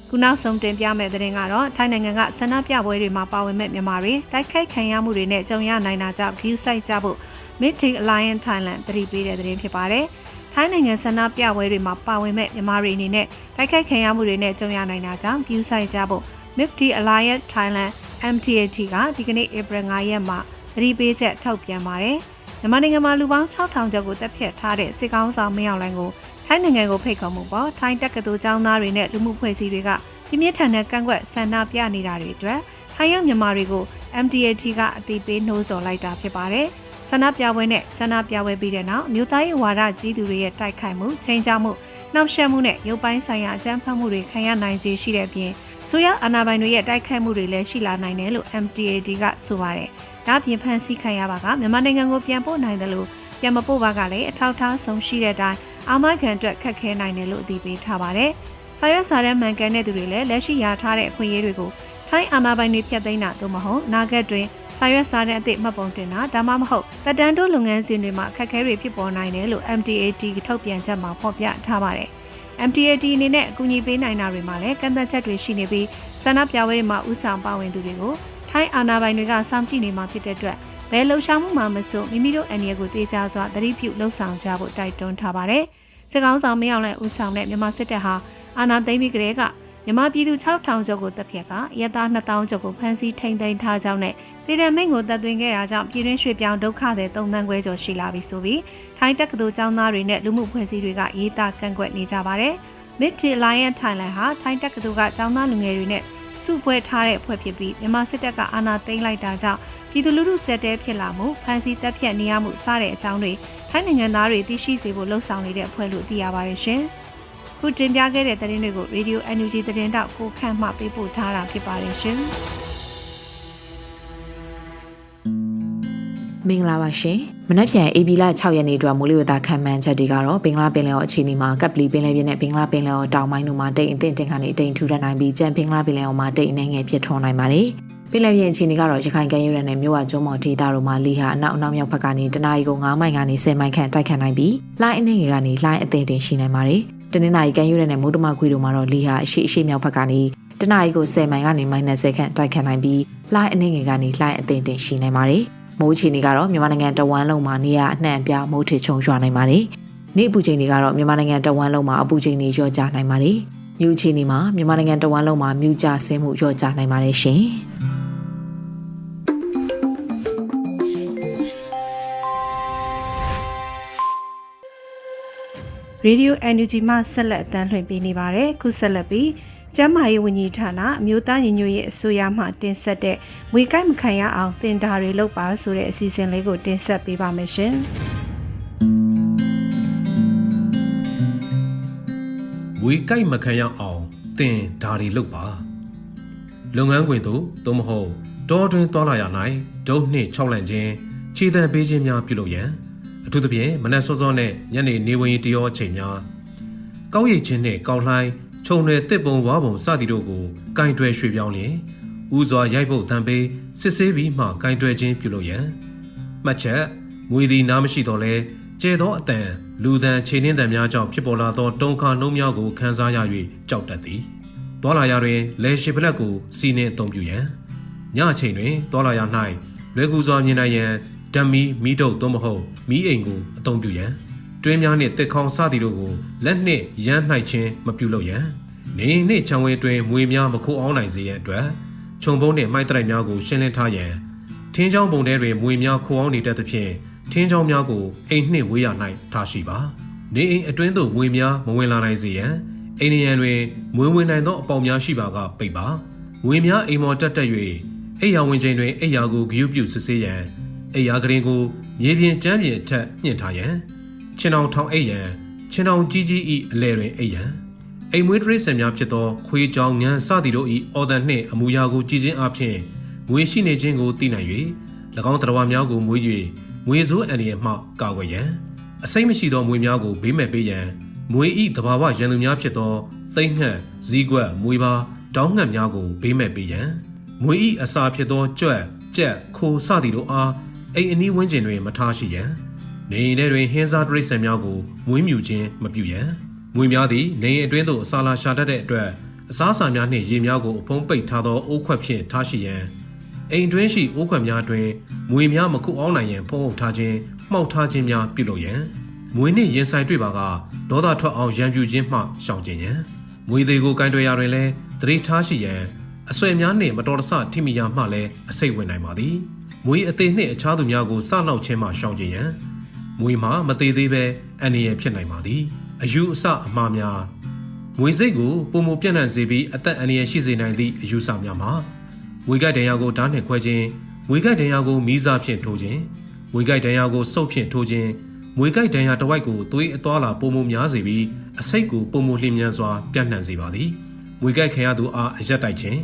ခုနောက်ဆုံးတင်ပြမယ့်သတင်းကတော့ထိုင်းနိုင်ငံကဆန္ဒပြပွဲတွေမှာပါဝင်မဲ့မြန်မာတွေတိုက်ခိုက်ခံရမှုတွေနဲ့ကြုံရနိုင်တာကြောင့် view site ကြဖို့ Meeting Alliance Thailand တတိပေးတဲ့သတင်းဖြစ်ပါတယ်။ ထိုင်းနိုင်ငံဆန္ဒပြပွဲတွေမှာပါဝင်မဲ့မြန်မာတွေအနေနဲ့တိုက်ခိုက်ခံရမှုတွေနဲ့ကြုံရနိုင်တာကြောင့် view site ကြဖို့ Meeting Alliance Thailand MTAT ကဒီကနေ့ April 9ရက်မှာတတိပေးချက်ထုတ်ပြန်ပါတယ်။မြန်မာနိုင်ငံမှာလူပေါင်း6000ကျော်ကိုတပ်ဖြတ်ထားတဲ့စစ်ကောင်းဆောင်မင်းအောင်လှိုင်ကိုထိုင်းနိုင်ငံကိုဖိတ်ခေါ်မှုပေါ်ထိုင်းတက္ကသိုလ်ကျောင်းသားတွေနဲ့လူမှုဖွဲ့စည်းတွေကပြင်းပြထန်တဲ့ကန့်ကွက်ဆန္ဒပြနေတာတွေအတွက်ထိုင်းရောက်မြန်မာတွေကို MTAT ကအတိပေးနှိုးဆော်လိုက်တာဖြစ်ပါတယ်။ ဆန္ဒပြပွဲနဲ့ဆန္ဒပြပွဲပြီးတဲ့နောက်မြို့သားရေးဝါဒကြီးသူတွေရဲ့တိုက်ခိုက်မှုချိန်ချမှုနှောက်ယှက်မှုနဲ့ရုပ်ပိုင်းဆိုင်ရာအကြမ်းဖက်မှုတွေခံရနိုင်ခြေရှိတဲ့အပြင်ဆိုရအာဏာပိုင်တွေရဲ့တိုက်ခိုက်မှုတွေလည်းရှိလာနိုင်တယ်လို့ MTAT ကဆိုပါတယ်။ဒါပြင်ဖန်ဆီးခံရပါကမြန်မာနိုင်ငံကိုပြန်ပို့နိုင်တယ်လို့ပြန်မပို့ပါကလည်းအထောက်အထားဆုံးရှိတဲ့အတိုင်းအာမခံအတွက်ခက်ခဲနိုင်တယ်လို့အသိပေးထားပါတယ်။ဆာရွက်စာတမ်းမှန်ကန်တဲ့သူတွေလည်းလက်ရှိရထားတဲ့အခွင့်အရေးတွေကို ထိုင်းအာဏာပိုင်တွေဖျက်သိမ်းတာသို့မဟုတ်နာဂတ်တွင်ဆာရွက်စာတမ်းအသစ်မှတ်ပုံတင်တာဒါမှမဟုတ်တက်တန်းတိုးလုပ်ငန်းစဉ်တွေမှာခက်ခဲတွေဖြစ်ပေါ်နိုင်တယ်လို့ MTAT ထုတ်ပြန်ချက်မှာဖော်ပြထားပါတယ်။ MTAT အနေနဲ့အကူအညီပေးနိုင်တာတွေမှာလည်းကန့်သတ်ချက်တွေရှိနေပြီးဆန္ဒပြပွဲတွေမှာဥဆောင်ပါဝင်သူတွေကိုထိုင်းအာဏာပိုင်တွေကစောင့်ကြည့်နေမှာဖြစ်တဲ့အတွက်ဘယ်လှုပ်ရှားမှုမှမဆိုမိမိတို့အန်ရီကိုတေချာစွာသတိပြုလှုပ်ဆောင်ကြဖို့တိုက်တွန်းထားပါတယ်။စစ်ကောင်းဆောင်မင်းအောင်လှိုင်ဦးဆောင်တဲ့မြန်မာစစ်တပ်ဟာအာဏာသိမ်းပြီးကတည်းက မြန်မာပြည်သူ6000ကျော်ကိုတပ်ဖြတ်ကရဲသား2000ကျော်ကိုဖမ်းဆီးထိန်းသိမ်းထားကြောင်းနဲ့ပြည်ထောင်မိန့်ကိုတပ်သွင်းခဲ့တာကြောင့်ပြည်တွင်းရွှေ့ပြောင်းဒုက္ခသည်3သန်းခွဲကျော်ရှိလာပြီဆိုပြီးထိုင်းတက္ကသိုလ်ကျောင်းသားတွေနဲ့လူမှုဖွဲ့စည်းတွေကရေးသားကန့်ကွက်နေကြပါတယ်။ Mid Alliance Thailand ဟာထိုင်းတက္ကသိုလ်ကကျောင်းသားလူငယ်တွေနဲ့စုဖွဲ့ထားတဲ့အဖွဲ့ဖြစ်ပြီးမြန်မာစစ်တပ်ကအာဏာသိမ်းလိုက်တာကြောင့်ပြည်သူလူထုကြက်တဲဖြစ်လာမှုဖမ်းဆီးတပ်ဖြတ်နေရမှုစတဲ့အကြောင်းတွေထိုင်းနိုင်ငံသားတွေသိရှိစေဖို့လှုံ့ဆော်နေတဲ့အဖွဲ့လို့သိရပါတယ်ရှင်။ ခုတင်ပြခဲ့တဲ့သတင်းတွေကို Radio NUG သတင်းတောက်ကိုခန့်မှပေးပို့ထားတာဖြစ်ပါတယ်ရှင်။မင်္ဂလာပါရှင်။မနက်ဖြန် AB လ6ရက်နေ့အတွက်မိုးလေဝသခန့်မှန်းချက်တွေကတော့ဘင်္ဂလားပင်လယ်ော်အခြေအနေမှာကပ်ပလီပင်လယ်ပြင်နဲ့ဘင်္ဂလားပင်လယ်ော်တောင်ပိုင်းတို့မှာတိတ်အထင်တင်ကနေတိတ်ထူထပ်နိုင်ပြီးကြံဘင်္ဂလားပင်လယ်ော်မှာတိတ်အနေငယ်ဖြစ်ထွန်းနိုင်ပါတယ်။ပင်လယ်ပြင်အခြေအနေကတော့ရခိုင်ကမ်းရိုးတန်းနဲ့မြို့ဝကျွန်းပေါ်ဒေသတို့မှာလေဟာအနောက်အနောက်မြောက်ဘက်ကနေတနအီကို9မိုင်ကနေ10မိုင်ခန့်တိုက်ခတ်နိုင်ပြီးလှိုင်းအနေငယ်ကနေလှိုင်းအသေးတင်ရှိနိုင်ပါတယ်။ တနင်္သာရီကမ်းရိုးတန်းနဲ့မိုးတမခွေတို့မှာတော့လေဟာအရှိအရှိမြောက်ဘက်ကနေတနအီကို10မိုင်ကနေ -10 ခန့်တိုက်ခတ်နိုင်ပြီးလှိုင်းအနေငယ်ကနေလှိုင်းအသေးတင်ရှိနိုင်ပါတယ်။မိုးချီနေကတော့မြန်မာနိုင်ငံတဝမ်းလုံးမှာနေရအနှံ့အပြားမိုးထစ်ချုံရွာနိုင်ပါတယ်။နေ့အပူချိန်တွေကတော့မြန်မာနိုင်ငံတဝမ်းလုံးမှာအပူချိန်တွေလျော့ကျနိုင်ပါတယ်။မြူချီနေမှာမြန်မာနိုင်ငံတဝမ်းလုံးမှာမြူကျဆင်းမှုလျော့ကျနိုင်ပါတယ်ရှင်။ Radio NUG မှဆက်လက်အတန်းလှည့်ပေးနေပါတယ်ခုဆက်လက်ပြီးကျမ်းမာရေးဝန်ကြီးဌာနအမျိုးသားညီညွတ်ရေးအစိုးရမှတင်ဆက်တဲ့ဝေကိုက်မခံရအောင်တင်ဒါတွေလုပ်ပါဆိုတဲ့အစီအစဉ်လေးကိုတင်ဆက်ပေးပါမယ်ရှင်ဝေကြိုက်မခံရအောင်တင်ဒါတွေလုပ်ပါလုပ်ငန်းခွင်သို့သို့မဟုတ်တောတွင်သွားလာရ၌ဒုံနှင့်၆လန့်ခြင်းခြေတံပေးခြင်းများပြုလုပ်ရန် အထူးသဖြင့်မနက်စောစောနဲ့ညနေနေဝင်တရောအချိန်များကောက်ရိတ်ခြင်းနှင့်ကောက်လှိုင်းခြုံနယ်တစ်ပုံဝါပုံစသည်တို့ကိုကင်တွယ်ရွှေ့ပြောင်းလျင်ဥစွာရိုက်ပုတ်တံပေးစစ်ဆေးပြီးမှကင်တွယ်ခြင်းပြုလုပ်ရန်မှတ်ချက်မွေသည်နားမရှိတော့လဲကျဲသောအတန်လူသံခြေနှင်းတံများကြောင့်ဖြစ်ပေါ်လာသောတုံခါနှုံးများကိုခန်းစားရ၍ကြောက်တတ်သည်။သွာလာရတွင်လေရှိပလက်ကိုစီနှင့်အုံပြုရန်ညအချိန်တွင်သွာလာရ၌လွယ်ကူစွာမြင်နိုင်ရန် ဓမီမီးတုပ်သို့မဟုတ်မီးအိမ်ကိုအုံပြုရန်တွင်းများနှင့်တစ်ခေါင်စသည်တို့ကိုလက်နှင့်ရမ်းနှိုက်ခြင်းမပြုလုပ်ရန်နေနှင့်ချောင်းဝဲတွင်မွေများမခိုးအောင်နိုင်စေရန်အတွက်ခြုံပုံးနှင့်မိုက်တရိုက်များကိုရှင်းလင်းထားရန်ထင်းချောင်းပုံထဲတွင်မွေများခိုးအောင်နေတတ်သဖြင့်ထင်းချောင်းများကိုအိမ်နှင့်ဝေးရ၌ထားရှိပါနေအိမ်အတွင်းသို့ငွေများမဝင်လာနိုင်စေရန်အိန္ဒိယန်တွင်မွေဝင်နိုင်သောအပေါက်များရှိပါကပိတ်ပါငွေများအိမ်မော်တက်တက်၍အိယာဝင်ချိန်တွင်အိယာကိုဂယုပြုစစ်ဆေးရန် အိယာကရင်ကိုမြေပြင်ကျမ်းပြင်အထက်ညှင့်ထားရန်ခြင်အောင်ထောင်အိရန်ခြင်အောင်ကြီးကြီးဤအလဲတွင်အိရန်အိမ်မွေးတရိစံများဖြစ်သောခွေးကြောင်ငန်းစသည်တို့၏အော်ဒန်နှင့်အမူအရာကိုကြည်ချင်းအပြင်ငွေရှိနေခြင်းကိုသိနိုင်၍၎င်းတရားများကိုမွေး၍ငွေစိုးအန္တရာယ်မှကာကွယ်ရန်အစိမ့်မရှိသောမွေများကိုဘေးမဲ့ပေးရန်မွေဤတဘာဝရန်သူများဖြစ်သောသိမ့်ငှက်ဇီးကွက်မွေပါတောင်းငှက်များကိုဘေးမဲ့ပေးရန်မွေဤအစာဖြစ်သောကြွက်ကြက်ခိုစသည်တို့အား အိမ်အနီးဝန်းကျင်တွင်မထားရှိရန်နေအိမ်ထဲတွင်ဟင်းစားတရိษံများကိုမွေးမြူခြင်းမပြုရန်မွေများသည်နေအိမ်အတွင်းသို့အစာလာရှာတတ်တဲ့အတွက်အစားအစာများနှင့်ရေများကိုအဖုံးပိတ်ထားသောအိုးခွက်ဖြင့်ထားရှိရန်အိမ်တွင်းရှိအိုးခွက်များတွင်မွေများမခုအောင်နိုင်ရန်ဖုံးအုပ်ထားခြင်းမှောက်ထားခြင်းများပြုလုပ်ရန်မွေနှင့်ရင်ဆိုင်တွေ့ပါကဒေါသထွက်အောင်ရန်ပြူခြင်းမှရှောင်ကျဉ်ရန်မွေသေးကိုကင်တွယ်ရာတွင်လည်းသတိထားရှိရန်အဆွေများနှင့်မတော်တဆထိမိရာမှလည်းအစိတ်ဝင်နိုင်ပါသည် မွေအသေးနှင့်အခြားသူများကိုစနောက်ခြင်းမှရှောင်ကျဉ်ရန်မွေမှာမသေးသေးပဲအန္တရာယ်ဖြစ်နိုင်ပါသည်အယူအဆအမှားများမွေစိတ်ကိုပုံမပြန့်နှံ့စေပြီးအသက်အန္တရာယ်ရှိစေနိုင်သည့်အယူဆများမှာမွေကိုက်တံရကိုဓာတ်နှင့်ခွဲခြင်းမွေကိုက်တံရကိုမီးစားဖြင့်ထိုးခြင်းမွေကိုက်တံရကိုစုပ်ဖြင့်ထိုးခြင်းမွေကိုက်တံရတစ်ဝိုက်ကိုသွေးအသွားလာပုံမများစေပြီးအစိတ်ကိုပုံမလျင်မြန်စွာပြန့်နှံ့စေပါသည်မွေကိုက်ခံရသူအားအရက်တိုက်ခြင်း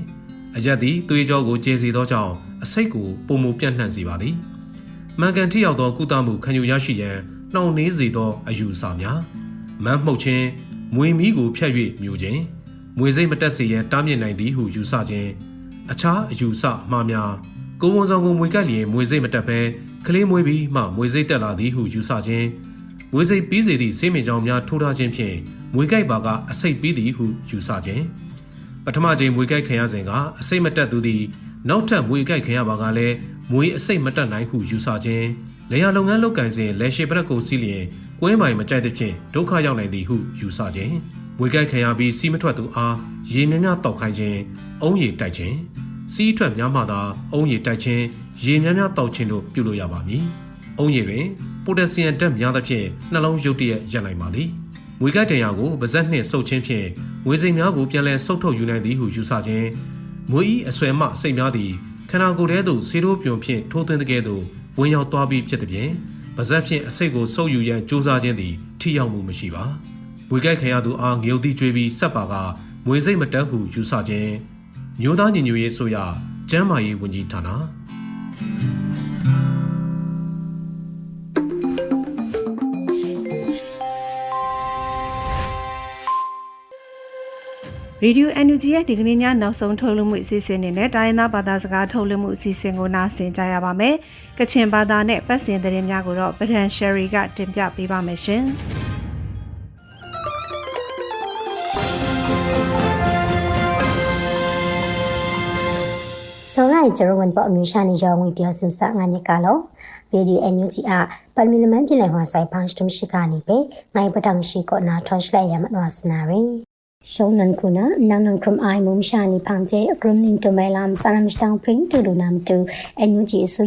အရက်သည်သွေးကြောကိုကျေစေသောကြောင့် အစိတ်ကိုပုံမပြန့်နှံ့စေပါသည်မှန်ကန်ထိရောက်သောကုသမှုခံယူရရှိရန်နှောင့်နှေးစေသောအယူအဆများမမ်းမှုတ်ခြင်းမွေမီးကိုဖျက်၍မြူခြင်းမွေစိတ်မတက်စေရန်တားမြစ်နိုင်သည်ဟုယူဆခြင်းအခြားအယူအဆအမှားများကိုဝန်ဆောင်ကိုမွေကပ်လျင်မွေစိတ်မတက်ဘဲကလေးမွေးပြီးမှမွေစိတ်တက်လာသည်ဟုယူဆခြင်းမွေစိတ်ပြီးစေသည့်ဆေးမင်ကြောင်များထိုးထားခြင်းဖြင့်မွေကြိုက်ပါကအစိတ်ပြီးသည်ဟုယူဆခြင်းပထမကြိမ်မွေကြိုက်ခံရစဉ်ကအစိတ်မတက်သူသည် နောက်ထပ်မွေကြိုက်ခံရပါကလည်းမွေအစိတ်မတက်နိုင်ဟုယူဆခြင်းလေယာလုပ်ငန်းလုပ်ကင်စဉ်လက်ရှိပရက်ကိုစီးလျင်ကွင်းပိုင်မကြိုက်တဲ့ဖြင့်ဒုက္ခရောက်နိုင်သည်ဟုယူဆခြင်းမွေကြိုက်ခံရပြီးစီးမထွက်သူအားရေမြများတောက်ခိုင်းခြင်းအုံးရည်တိုက်ခြင်းစီးထွက်များမှသာအုံးရည်တိုက်ခြင်းရေများများတောက်ခြင်းတို့ပြုလုပ်ရပါမည်။အုံးရည်တွင်ပိုတက်ဆီယမ်ဓာတ်များသဖြင့်နှလုံးရုပ်တရက်ရပ်နိုင်ပါသည်။မွေကတံရကိုပါဇက်နှင့်ဆုပ်ခြင်းဖြင့်ငွေစိမ်များကိုပြန်လည်ဆုပ်ထုတ်ယူနိုင်သည်ဟုယူဆခြင်း မွေဤအဆွဲမှစိတ်များသည်ခန္ဓာကိုယ်ထဲသို့ဆေးရိုးပြွန်ဖြင့်ထိုးသွင်းတဲ့ကဲ့သို့ဝင်ရောက်သွားပြီးဖြစ်သည်ဖြင့်ပါဇက်ဖြင့်အစိတ်ကိုဆုပ်ယူရန်ကြိုးစားခြင်းသည်ထိရောက်မှုမရှိပါ။မွေကြိုက်ခံရသူအားငြုံသည့်ကြွေးပြီးဆက်ပါကမွေစိတ်မတက်ဟုယူဆခြင်းမျိုးသားညီညွတ်ရေးဆိုရကျမ်းမာရေးဝန်ကြီးဌာန ရေဒီယို NUG ရဲ့ဒီကနေ့ညနောက်ဆုံးထုတ်လွှင့်မှုအစီအစဉ်နေနဲ့တိုင်းရင်းသားဘာသာစကားထုတ်လွှင့်မှုအစီအစဉ်ကိုနားဆင်ကြရပါမယ်။ကချင်ဘာသာနဲ့ပတ်စင်သတင်းများကိုတော့ပဒန်ရှယ်ရီကတင်ပြပေးပါမယ်ရှင်။စောရိုင်ဂျရဝန်ပေါ်အမျိုးရှာနေရောငွေပြောစုစငါနှစ်ကလောရေဒီယိုအန်ယူဂျီအပါလမီမန်ပြည်နယ်မှာဆိုင်ဖန်စတုရှိကနေပဲငိုင်ပတန်ရှိကောနာထွန်ရှလိုက်ရမနဝစနာရင် ရှုံနန်ခုနာနန်နန်ခရမ်အိုင်မုံရှာနေဖန်ကျဲအကရမ်နင်းတိုမဲလမ်ဆာရမ်စတောင်ပရင်တူလူနမ်တူအန်ယူဂျီဆို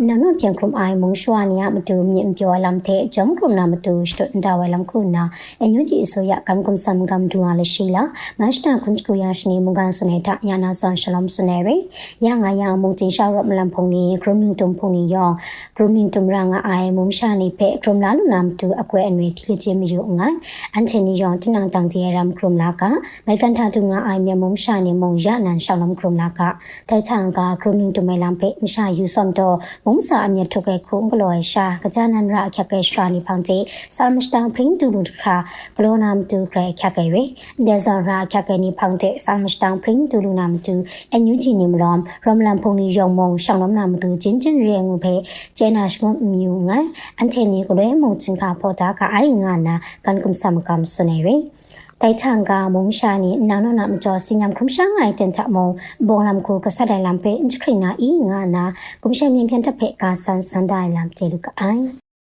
ရမလောမ်ရမလမ်ဖုန်နီယောရှောင်းလမ်နာမတူဂျင်ဂျင်ရဲလမ်ကန်ကမ်ဆမ်ကမ်စနေရှိကဖဲတောင်မတူညာနာရီနနပြန်ခရမ်အိုင်မုံရှွာနီယမတူမြင့်ပြောလမ်တဲ့ဂျုံခရမ်နာမတူစတုန်ဒါဝဲလမ်ခုနာအန်ယူဂျီဆိုရကန်ကမ်ဆမ်ကမ်ဒူအလရှိလာမတ်တာကွန်ကူယာရှနီမုန်ကန်စနေတာယာနာဆွန်ရှလမ်စနေရီရငါရမုံတင်ရှာရမလမ်ဖုန်နီခရမ်နင်းတုံဖုန်နီယောခရမ်နင်းတုံရာငါအိုင်မုံရှာနေဖဲခရမ်လာလူနာမတူအကွဲအနွေဖြစ်ချင်းမယူငိုင်းအန်တိုနီယောတင်နန်တန်တီရမ်ခရမ်လာကမိုက်ကန်တာတူငါအိုင်မြမုံရှာနေမုံရနန်ရှောင်းလမ်ခရမ်လာကတိုင်ချန်ကခရမ်နင်းတုံမဲလမ်ဖဲမရှာယူဆွမ်တော့မုံစာအမြတ်ထုတ်ခဲ့ခုံကလောရှာကကြနန်ရာခက်ကဲရှာနေဖောင်တီဆာမစတန်ပရင်တူလူခါကလောနမ်တူခရခက်ကဲရေဒေဇာရာခက်ကဲနေဖောင်တီဆာမစတန်ပရင်တူလူနမ်တူအန်ယူဂျီနေမလောမ်ရမလန်ဖုန်နီယုံမုံရှောင်းလမ်နာမတူချင်းချင်းရဲငုဖဲကျဲနာရှ်ကမြူငိုင်အန် တေနီကိုရဲမုံချင်းခါပေါ်တာကအိုင်ငါနာကန်ကုမ်ဆမ်ကမ်ဆွနေရေတိုင်ချန်ကမုံရှာနီနာနောနာမကျော်စညမ်ခုံရှာငိုင်တန်တမုံဘောလမ်ကိုကဆဒိုင်လမ်ပေအင်ချခရိနာအီငါနာကုံရှာမြင်ပြန်တက်ဖဲကဆန်စန်ဒိုင်လမ်ကျေလူကအိုင်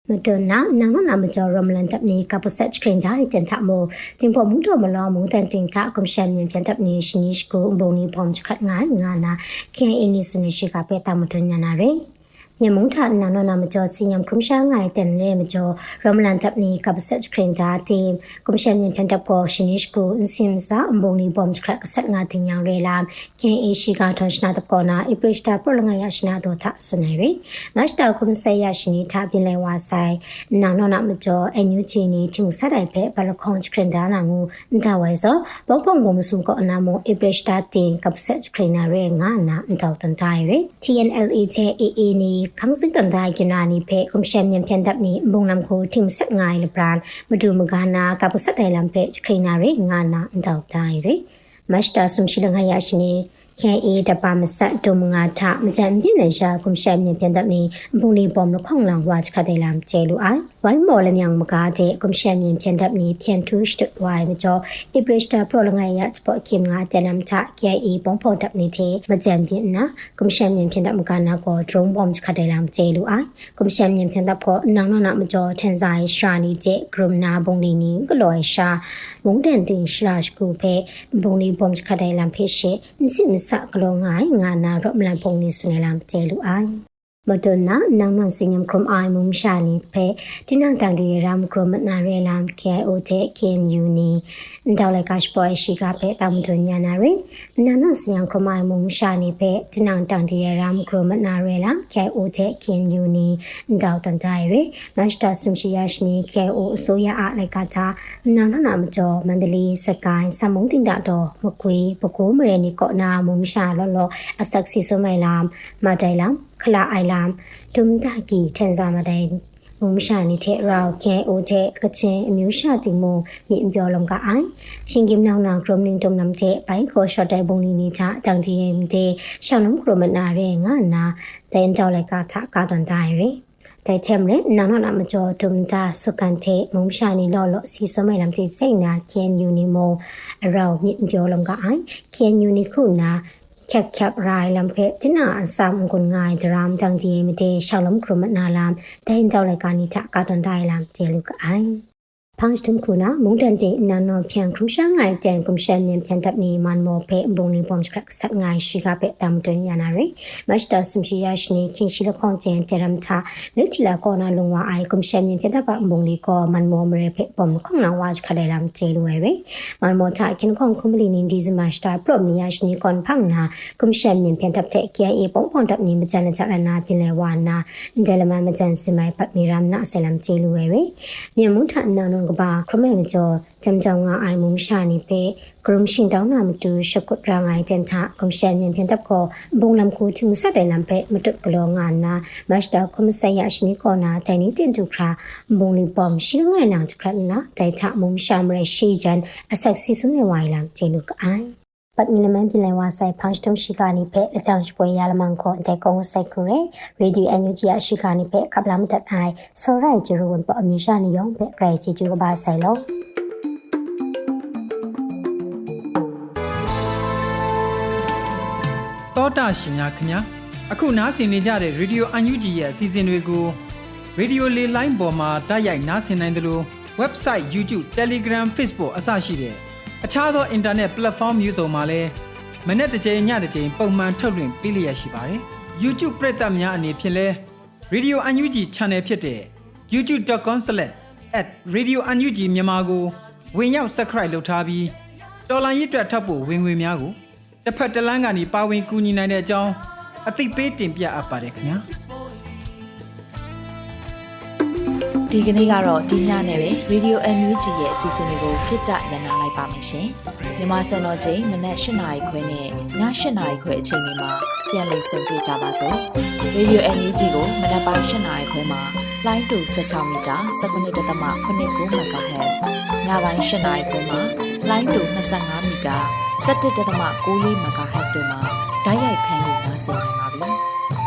မတွနာနောင်နနာမကျော်ရမလန်တပ်နီကပဆက်ခရင်ဒါတင်ထမိုတင်ပေါ်မှုတော်မလောမူတန်တင်ထကွန်ရှင်မြန်ပြန်တပ်နီရှင်နစ်ကိုဘုံနီပုံချခတ်ငိုင်းငါနာခင်အင်းနီဆုနေရှိကပေတာမတွညာနာရယ် ညမုံထနာနနာမကျော်စီယမ်ကွန်ရှာငိုင်းတန်ရဲမကျော်ရမလန်တပ်နီကပဆက်ခရင်ဒါတင်ကွန်ရှင်မြန်ပြန်တပ်ကိုရှင်နစ်ကိုအစင်စာဘုံနီပုံချခတ်ဆက်ငါတင်ညာရဲလာခင်အရှိကထွန်ရှနာတကောနာအပရိစတာပရလငါယရှနာတော့ထဆွနေရယ်မတ်တာကွန်ဆေယရှင်နီထပြင်လဲဝါဆိုင်နောင်နောင်မကျော်အညူချီနီထုံဆက်တိုင်းပဲဘလခွန်ချခရင်ဒါနာငူအန်တဝဲစောဘောပုံကမစုကအနာမောအပရစတာတင်ကပ်ဆက်ခရင်နာရဲငါနာအန်တောက်တန်တိုင်းရ TNLA ချေ AA နီခန်းစစ်တန်တိုင်းကနာနီဖေကွန်ရှင်မြန်ဖြန်တပ်နီဘုံနမ်ကိုထုံဆက်ငိုင်းလပရန်မဒူမဂနာကပ်ဆက်တိုင်လမ်ဖေချခရင်နာရဲငါနာအန်တောက်တိုင်းရမတ်တာဆုံရှိလငါရရှိနီ ခဲအေးတပါမဆက်ဒုံငါထမကြံပြင်းနေရှာကွန်ရှင်မြန်ပြန်တပ်နေဘုံလီပေါ်မခေါင်လောင်ဝါချခတဲ့လမ်ကျဲလူအိုင်ဝိုင်းမော်လမြောင်မကားတဲ့ကွန်ရှင်မြန်ပြန်တပ်နေပြန်ထူးစတဝိုင်မကျော်အပရစတာပရလငယ်ရချပေါ်ခင်ငါကျနမ်ချခဲအေးပုံပေါ်တပ်နေတဲ့မကြံပြင်းနာကွန်ရှင်မြန်ပြန်တပ်မကနာကိုဒရုန်းဘောမ်ချခတဲ့လမ်ကျဲလူအိုင်ကွန်ရှင်မြန်ပြန်တပ်ကိုနောင်နောင်မကျော်ထန်ဆိုင်ရှာနီကျဲဂရုနာဘုံလီနီကလော်ရှာ မုန်တန်တင်ရှာရှကူဖဲဘုံလီဘောမ်ချခတဲ့လမ်ဖေရှေစစ်မစကလောငိုင်ငါနာရမလန်ပုံနေစုနေလမ်ကျဲလူအိုင် မဒနာနောင်နစင်ယမ်ခရမ်အိုင်မုံရှာနီဖဲတိနာတန်ဒီရမ်ခရမနာရဲလမ်ကေအိုတေကင်ယူနီဒေါ်လကရှ်ပွိုင်ရှိကဖဲတမ်ဒညာနာရဲနာနစင်ယမ်ခရမ်အိုင်မုံရှာနီဖဲတိနာတန်ဒီရမ်ခရမနာရဲလမ်ကေအိုတေကင်ယူနီဒေါ်တန်တိုင်ရဲမတ်တာဆုံရှိယရှနီကေအိုအစိုးရအလိုက်ကတာနာနနာမကျော်မန္တလေးစကိုင်းစမုံတင်တာတော့မကွေးပကိုးမရနီကောနာမုံရှာလောလောအဆက်စီဆုမိုင်လမ်မတိုင်လမ် ခလာအိုင်လမ်ဒုံတာကီထန်စာမတိုင်မုံရှာနေတဲ့ရောခဲအိုတဲ့ကချင်းအမျိုးရှာတင်မမြင်ပြောလုံးကအိုင်ရှင်ကင်နောင်နောင်ဂရုမနင်းတုံနမ်တဲ့ဘိုင်ကိုရှော့တိုင်ပုံနေနေချအတောင်ကြီးရင်တဲ့ရှောင်းလုံးဂရုမနာတဲ့ငါနာတဲ့ကြောက်လိုက်ကချကာတန်တိုင်းရယ်တဲ့ချမ်ရနာနာနာမကျော်ဒုံတာစုကန်တဲ့မုံရှာနေလော်လော်စီစမဲလမ်တိစိတ်နာကန်ယူနီမိုအရောမြင့်ပြောလုံးကအိုင်ကန်ယူနီခုနာ ခက်ခက်ရိုင်လမ်ဖေတင်နာအစမ်ကွန်ငိုင်ဒရမ်တန်ဒီမတေရှောင်းလုံးခရမနာလမ်ဒိုင်ကြောက်လိုက်ကနိထကာတန်တိုင်းလမ်ကျေလူကအိုင်ဖန်စတုမ်ခုနာမုန်တန်တေနာနောဖြန်ခရုရှာငိုင်တန်ကွန် ရှင်နင်ဖြန်တပ်နီမန်မောဖေဘုံနီပုံစကဆက်ငိုင်ရှိကပေတမ်တန်ညာနာရေမတ်တာဆုံရှိယရှနီခင်ရှိလခွန်ကျန်တရမ်သာလက်ချီလာကောနာလုံဝအိုင်ကွန်ရှင်နင်ဖြန်တပ်ပဘုံနီကောမန်မောမရေဖေပုံခုံနာဝါချခလေလမ်ကျေလူရေမန်မောတာခင်ခွန်ခုမလီနင်ဒီဇမတ်တာပရောမီယရှနီကွန်ဖန်နာကွန်ရှင်နင်ဖြန်တပ်တဲ့ကျဲအေပုံပုံတပ်နီမချန်ချရနာပြလေဝါနာဒဲလမမချန်စမိုင်ပတ်မီရမ်နာဆလမ်ကျေလူရေမြေမုထအနာနုံကပါခရမဲမကျော်จำจองงาไอมุมชานิเปกรุมชิงดาวนามตูชกุดรางไอเจนทะกงเชนเมียนเพียนตับก็บงลำคูทิมุสัดไดลำเปมตุกลองานนาบัสดาคมไซยาชนิกอนาไดนิเจนตุคราบงลิปอมชิงไงนางตุครานาไดทะมุมชามเรชีจันอสักซิสุเนวายลำเจลุกไอ ပတ်မီလမန်ပြလဲဝါဆိုင်ဖန်စတုံရှိကာနိဖဲအချောင်းရှိပွဲရလမန်ကိုတဲ့ကုန်းဆိုင်ခုရဲရေဒီယိုအန်ယူဂျီအရှိကာနိဖဲကပလာမတတ်အိုင်ဆောရိုင်ဂျီရိုဝန်ပအမီရှာနိယောဖဲဂရေချီဂျူကဘာဆိုင်လောတောတာရှင်များခင်ဗျာအခုနားဆင်နေကြတဲ့ Radio UNG ရဲ့အစီအစဉ်တွေကို Radio လေးလိုင်းပေါ်မှာတိုက်ရိုက်နားဆင်နိုင်တယ်လို့ website YouTube Telegram Facebook အစရှိတဲ့ အခြားသော internet platform မျိုးစုံမှာလည်းမနေ့တစ်ကြိမ်ညတစ်ကြိမ်ပုံမှန်ထုတ်လွှင့်ပေးလျက်ရှိပါတယ် YouTube ပရိသတ်များအနေဖြင့်လဲ Radio UNG Channel ဖြစ်တဲ့ youtube.com/radiounug မြန်မာကိုဝင်ရောက် subscribe လုပ်ထားပြီးတော်လိုင်းရစ်တွက်ထပ်ဖို့ဝင်ငွေများကိုတစ်ဖက်တစ်လမ်းကနေပါဝင်ကူညီနိုင်တဲ့အကြောင်းအသိပေးတင်ပြအပ်ပါတယ်ခင်ဗျာ ဒီကနေ့ကတော့ဒီညနဲ့ပဲ Radio NUG ရဲ့အစီအစဉ်လေးကိုခਿੱတရနာလိုက်ပါမယ်ရှင်မြန်မာစံတော်ချိန်မနက်၈နာရီခွဲနဲ့ည၈နာရီခွဲအချိန်တွေမှာပြန်လည်ဆုံတွေ့ကြပါစို့ Radio NUG ကိုမနက်ပိုင်း၈နာရီခွဲမှာလိုင်းတူ16မီတာ19.8 MHz ညပိုင်း၈နာရီခွဲမှာလိုင်းတူ25မီတာ17.6 MHz တို့မှာဓာတ်ရိုက်ဖမ်းလို့နိုင်စေနိုင်ပါပြီ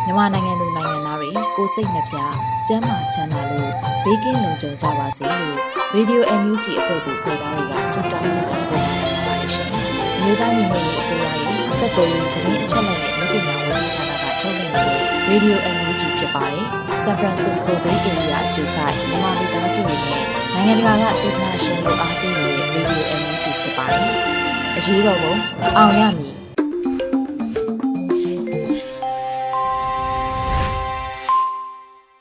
မြန်မာနိုင်ငံသူနိုင်ငံသားတွေကိုစိတ်နှပြကျန်းမာချမ်းသာလို့ဘေးကင်းလုံခြုံကြပါစေလို့ Radio NUG အဖွဲ့သူဖေသားတွေကဆုတောင်းမြတ်တာပို့လာပါတယ်ရှင်။မြေသားညီမတွေအစိုးရရဲ့စက်တော်ရင်သတင်းအချက်အလက်တွေလုပ်ပညာဝန်ကြီးဌာနကထုတ်လွှင့်နေတဲ့ Radio NUG ဖြစ်ပါတယ်။ San Francisco Bay Area အခြေစိုက်မြန်မာမိသားစုတွေနဲ့နိုင်ငံတကာကစေတနာရှင်လို့အားပေးနေတဲ့ Radio NUG ဖြစ်ပါတယ်။အရေးတော်ပုံအောင်ရမည်